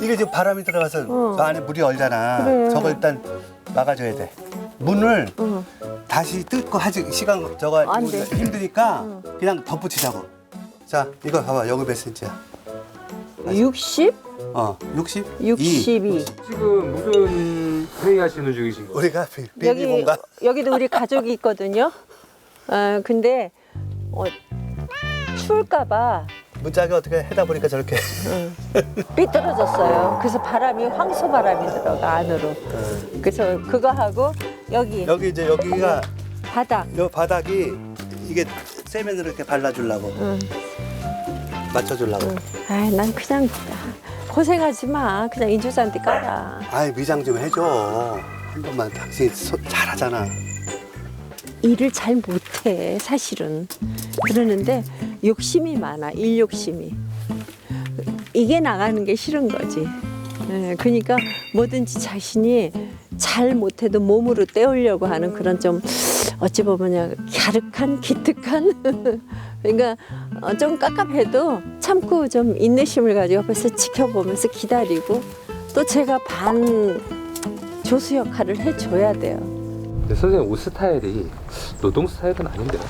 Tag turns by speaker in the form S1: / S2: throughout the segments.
S1: 이게 지금 바람이 들어가서
S2: 어.
S1: 저 안에 물이 얼잖아.
S2: 그래.
S1: 저거 일단 막아줘야 돼. 문을
S2: 응.
S1: 다시 뜯고 하지 시간 저거
S2: 안
S1: 이거
S2: 돼.
S1: 힘드니까
S2: 응.
S1: 그냥 덧붙이자고. 자 이거 봐봐 여기 몇 센치야?
S2: 60?
S1: 어 60?
S2: 62.
S3: 지금 무슨 회의하시는 중이신 거예요?
S1: 우리가 비, 비비
S2: 여기
S1: 뭔가
S2: 여기도 우리 가족이 있거든요. 어, 근데 어, 추울까봐
S1: 문짝이 어떻게 해다 보니까 저렇게
S2: 응. 삐뚤어졌어요. 그래서 바람이 황소 바람이 들어가 안으로. 그래서 그거 하고 여기
S1: 여기 이제 여기가
S2: 바닥.
S1: 여 바닥이 이게 세면으로 이렇게 발라주려고
S2: 응.
S1: 맞춰주려고.
S2: 응. 아이 난 그냥 고생하지 마. 그냥 인조잔디 깔아.
S1: 아이 미장 좀 해줘. 한 번만 당신 소, 잘하잖아.
S2: 일을 잘 못해 사실은 그러는데 욕심이 많아 일 욕심이 이게 나가는 게 싫은 거지 예, 그러니까 뭐든지 자신이 잘 못해도 몸으로 때우려고 하는 그런 좀 어찌 보면 갸륵한 기특한 그러니까 어, 좀 깝깝해도 참고 좀 인내심을 가지고 옆에서 지켜보면서 기다리고 또 제가 반 조수 역할을 해줘야 돼요.
S3: 근데 선생님 옷 스타일이 노동 스타일은 아닌데요?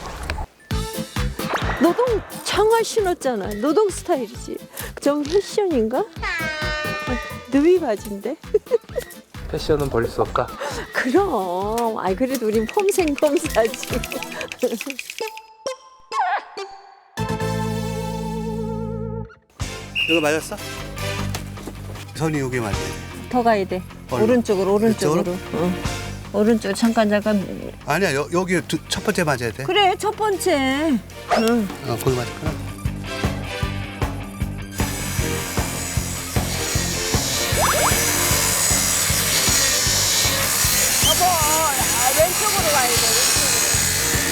S2: 노동 청아 신었잖아. 노동 스타일이지. 좀 패션인가? 어, 누이 바지인데?
S3: 패션은 버릴 수 없다.
S2: 그럼. 아이 그래도 우린 폼생 폼사지.
S1: 이거 맞았어? 선이 여기 돼.
S2: 더 가야 돼.
S1: 얼른.
S2: 오른쪽으로 오른쪽으로.
S1: 이쪽으로?
S2: 어. 오른쪽 잠깐 잠깐.
S1: 아니야 여, 여기 두, 첫 번째 맞아야 돼.
S2: 그래 첫 번째. 응.
S1: 어, 거기 맞았구나.
S2: 여보 아, 왼쪽으로 가야 돼.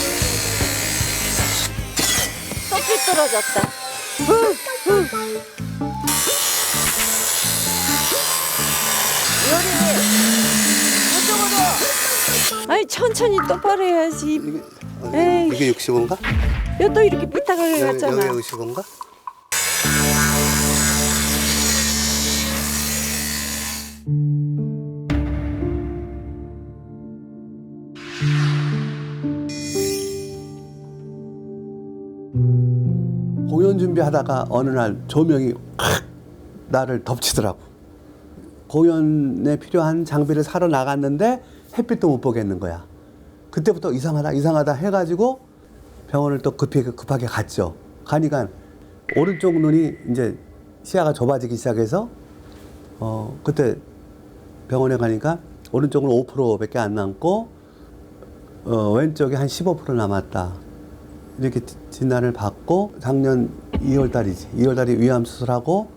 S2: 왼쪽으로. 또 삐뚤어졌다. 천천히 똑바로 해야지.
S1: 이게 어,
S2: 에이.
S1: 이게 65인가?
S2: 여또 이렇게 삐딱하게
S1: 여기,
S2: 갔잖아.
S1: 여기 65인가? 공연 준비하다가 어느 날 조명이 확 나를 덮치더라고. 공연에 필요한 장비를 사러 나갔는데 햇빛도 못 보겠는 거야. 그때부터 이상하다 이상하다 해가지고 병원을 또 급히 급하게 갔죠. 가니까 오른쪽 눈이 이제 시야가 좁아지기 시작해서 어 그때 병원에 가니까 오른쪽은 5%밖에 안 남고 어 왼쪽이 한 15% 남았다. 이렇게 지- 진단을 받고 작년 2월 달이지. 2월 달에 위암 수술하고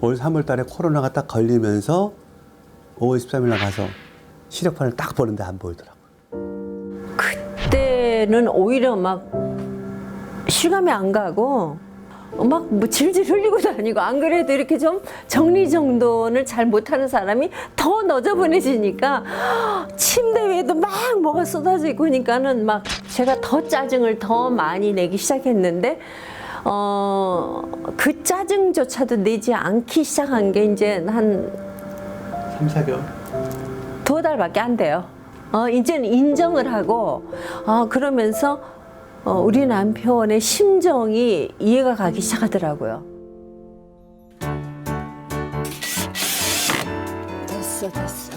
S1: 올 3월 달에 코로나가 딱 걸리면서 5월 13일 날 가서 시력판을 딱 보는데 안 보이더라고.
S2: 그때는 오히려 막 실감이 안 가고 막 뭐 질질 흘리고 다니고 안 그래도 이렇게 좀 정리정돈을 잘 못하는 사람이 더 너저분해지니까 침대 위에도 막 뭐가 쏟아져 있고 그러니까는 막 제가 더 짜증을 더 많이 내기 시작했는데 어 그 짜증조차도 내지 않기 시작한 게 이제 한
S1: 3, 4개월?
S2: 두 달밖에 안 돼요. 어, 이제는 인정을 하고, 어, 그러면서 어, 우리 남편의 심정이 이해가 가기 시작하더라고요. 됐어, 됐어.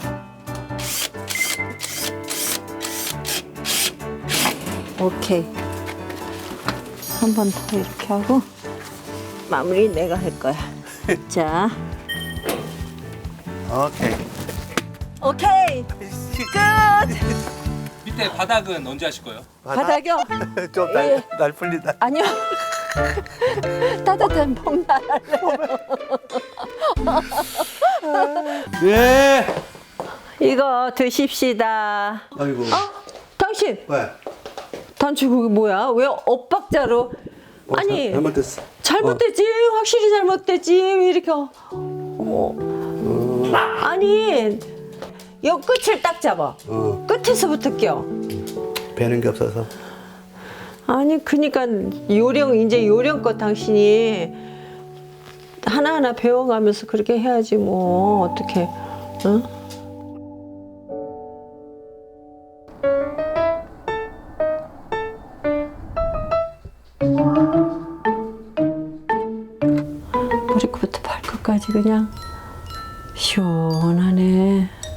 S2: 오케이. 한 번 더 이렇게 하고, 마무리 내가 할 거야. 자,
S1: 오케이.
S2: 오케이. 끝!
S3: 밑에 바닥은 언제 하실 거예요?
S2: 바닥이요?
S1: 좀날
S2: 예.
S1: 날 풀리다.
S2: 아니요. 따뜻한 봄날.
S1: 예.
S2: 이거 드십시다.
S1: 아이고.
S2: 어? 당신
S1: 왜?
S2: 단추 그게 뭐야? 왜 엇박자로?
S1: 어,
S2: 아니
S1: 잘- 잘못됐어.
S2: 잘못됐지. 확실히 잘못됐지. 왜 이렇게? 어. 어. 아니 요 끝을 딱 잡아.
S1: 어.
S2: 끝에서부터 껴.
S1: 배는 게 없어서.
S2: 아니 그니까 요령 이제 요령껏 당신이 하나하나 배워가면서 그렇게 해야지 뭐 어떻게 응? 머리끝부터 발끝까지 그냥 시원하네 뼛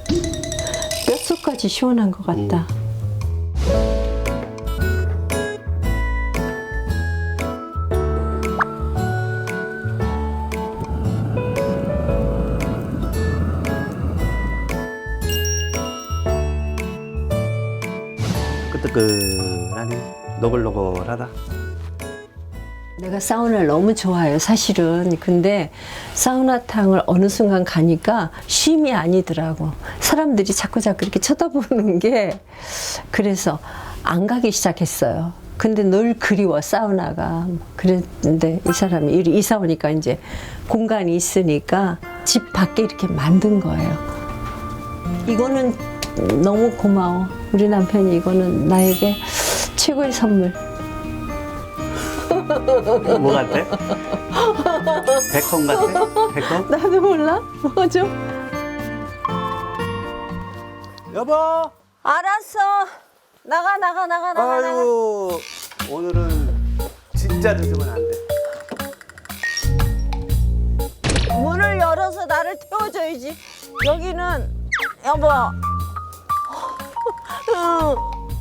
S2: 속까지 시원한 것 같다.
S1: 끄떡끄하니 노글노글하다.
S2: 내가 사우나를 너무 좋아해요, 사실은. 근데 사우나탕을 어느 순간 가니까 쉼이 아니더라고. 사람들이 자꾸 자꾸 이렇게 쳐다보는 게 그래서 안 가기 시작했어요. 근데 늘 그리워, 사우나가. 그랬는데 이 사람이 이사 오니까 이제 공간이 있으니까 집 밖에 이렇게 만든 거예요. 이거는 너무 고마워. 우리 남편이 이거는 나에게 최고의 선물.
S1: 뭐 같아? 백홈 같아? 백홈?
S2: 나도 몰라. 뭐죠?
S1: 여보!
S2: 알았어. 나가 나가 나가 나가 나가.
S1: 아이고 오늘은 진짜 늦으면 안 돼.
S2: 문을 열어서 나를 태워줘야지. 여기는 여보. 응,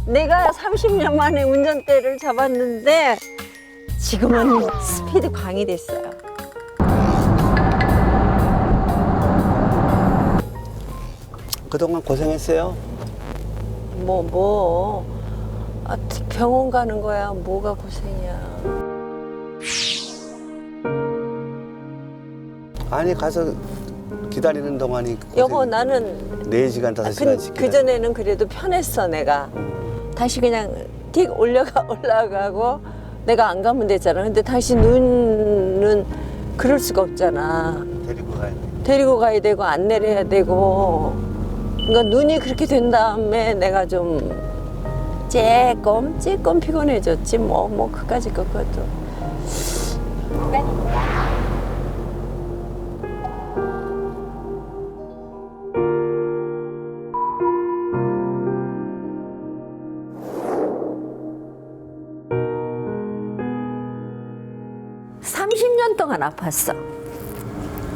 S2: 내가 30년 만에 운전대를 잡았는데 지금은 스피드 광이 됐어요.
S1: 그동안 고생했어요.
S2: 뭐 뭐. 아, 병원 가는 거야. 뭐가 고생이야.
S1: 아니 가서 기다리는 동안이
S2: 여보 나는
S1: 4시간,
S2: 아,
S1: 5시간씩
S2: 그, 전에는 그래도 편했어 내가 다시 그냥 틱 올려가 올라가고 내가 안 가면 되잖아. 근데 다시 눈은 그럴 수가 없잖아.
S1: 데리고 가야 돼.
S2: 데리고 가야 되고 안내를 해야 되고. 그러니까 눈이 그렇게 된 다음에 내가 좀 조금 조금 피곤해졌지. 뭐뭐 그까짓 것도. 삼 동안 아팠어.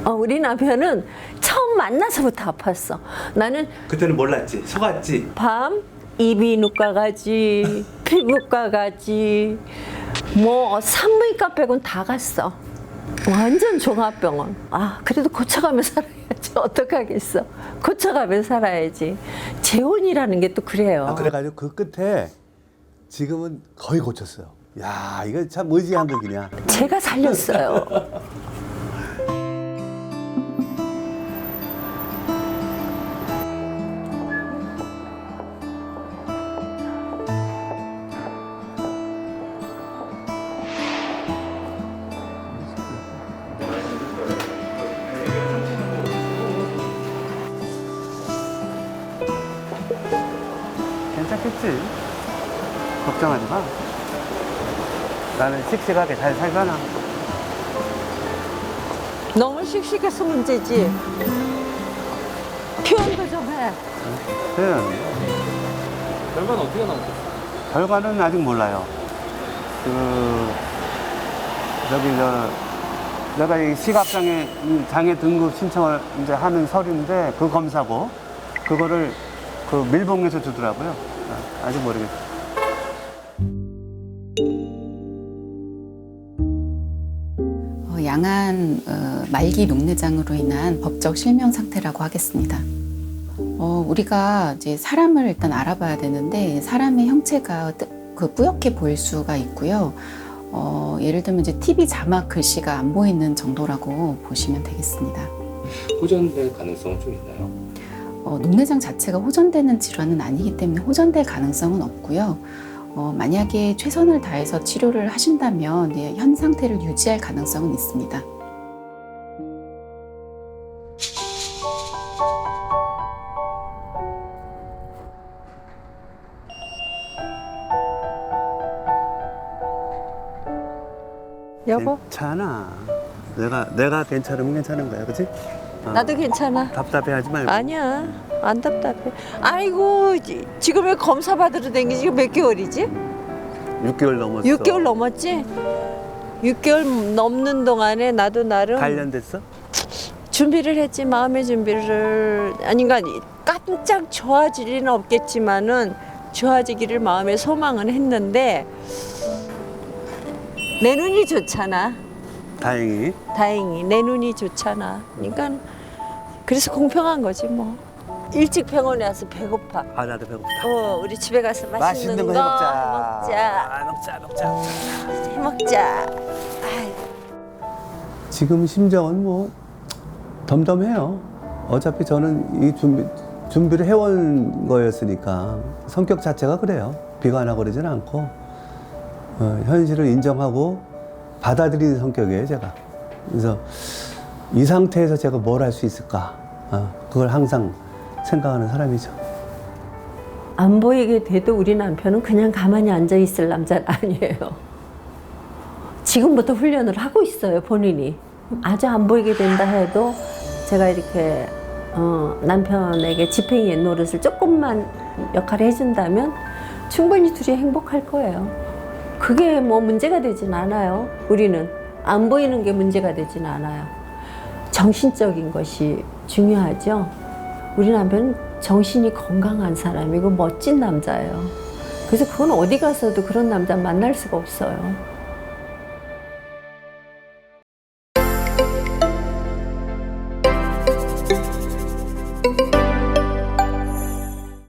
S2: 어, 우리 남편은 처음 만나서부터 아팠어. 나는
S1: 그때는 몰랐지. 속았지.
S2: 밤 이비인후과 가지, 피부과 가지, 뭐 산부인과 빼곤 다 갔어. 완전 종합병원. 아 그래도 고쳐가며 살아야지. 어떡하겠어. 고쳐가며 살아야지. 재혼이라는 게 또 그래요.
S1: 아, 그래가지고 그 끝에 지금은 거의 고쳤어요. 야 이거 참 의지한 극이냐.
S2: 제가 살렸어요.
S1: 괜찮겠지. 걱정하지 마. 나는 씩씩하게 잘 살잖아.
S2: 너무 씩씩해서 문제지. 표현도 좀 해.
S1: 네.
S3: 결과는 어떻게 나오겠어요?
S1: 결과는 아직 몰라요. 그 저기 저 내가 이 시각장애 장애 등급 신청을 이제 하는 서류인데 그 검사고 그거를 그 밀봉해서 주더라고요. 아, 아직 모르겠어요.
S4: 양한 어, 말기 녹내장으로 인한 법적 실명 상태라고 하겠습니다. 어, 우리가 이제 사람을 일단 알아봐야 되는데 사람의 형체가 뜨- 그 뿌옇게 보일 수가 있고요. 어, 예를 들면 이제 TV 자막 글씨가 안 보이는 정도라고 보시면 되겠습니다.
S3: 호전될 가능성은 좀 있나요?
S4: 어, 녹내장 자체가 호전되는 질환은 아니기 때문에 호전될 가능성은 없고요. 어, 만약에 최선을 다해서 치료를 하신다면 예, 현 상태를 유지할 가능성은 있습니다.
S2: 여보,
S1: 괜찮아. 내가 내가 괜찮으면 괜찮은 거야, 그렇지?
S2: 나도 괜찮아.
S1: 답답해하지 말고.
S2: 아니야, 안 답답해. 아이고, 지- 지금 왜 검사 받으러 댕기지? 몇 개월이지?
S1: 6개월 넘었어.
S2: 6개월 넘었지? 6개월 넘는 동안에 나도 나름
S1: 단련됐어?
S2: 준비를 했지 마음의 준비를 그러니까 깜짝 좋아질 일은 없겠지만은 좋아지기를 마음에 소망은 했는데 내 눈이 좋잖아
S1: 다행히.
S2: 다행히 내 눈이 좋잖아 그러니까 그래서 공평한 거지 뭐 일찍 병원에 와서 배고파
S1: 아 나도 배고프다.
S2: 어 우리 집에 가서 맛있는,
S1: 맛있는
S2: 거거
S1: 해먹자.
S2: 먹자
S1: 아, 먹자, 먹자.
S2: 해먹자 아이,
S1: 지금 심정은 뭐 덤덤해요. 어차피 저는 이 준비, 준비를 해온 거였으니까 성격 자체가 그래요. 비관하고 않고 어, 현실을 인정하고 받아들이는 성격이에요, 제가. 그래서 이 상태에서 제가 뭘 할 수 있을까? 어, 그걸 항상 생각하는 사람이죠.
S2: 안 보이게 돼도 우리 남편은 그냥 가만히 앉아 있을 남자는 아니에요. 지금부터 훈련을 하고 있어요, 본인이. 아주 안 보이게 된다 해도 제가 이렇게 어, 남편에게 집행이의 노릇을 조금만 역할을 해준다면 충분히 둘이 행복할 거예요. 그게 뭐 문제가 되진 않아요. 우리는 안 보이는 게 문제가 되진 않아요. 정신적인 것이 중요하죠. 우리 남편은 정신이 건강한 사람이고 멋진 남자예요. 그래서 그건 어디 가서도 그런 남자 만날 수가 없어요.